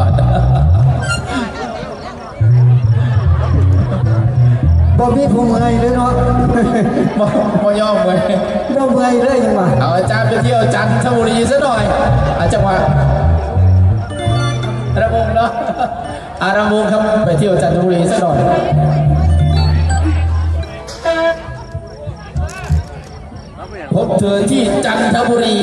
อดบ่มีผู้เมื่อยเลยเนาะมมย่อมเลยบ่เมื่อยเลยยังว่าเอาอาจารย์ไปเที่ยวจันทบุรีซะหน่อย อาจังหวะระมงเนาะอาระมงครับไปเที่ยวจันทบุรีซะหน่อยพบเธอที่จันทบุรี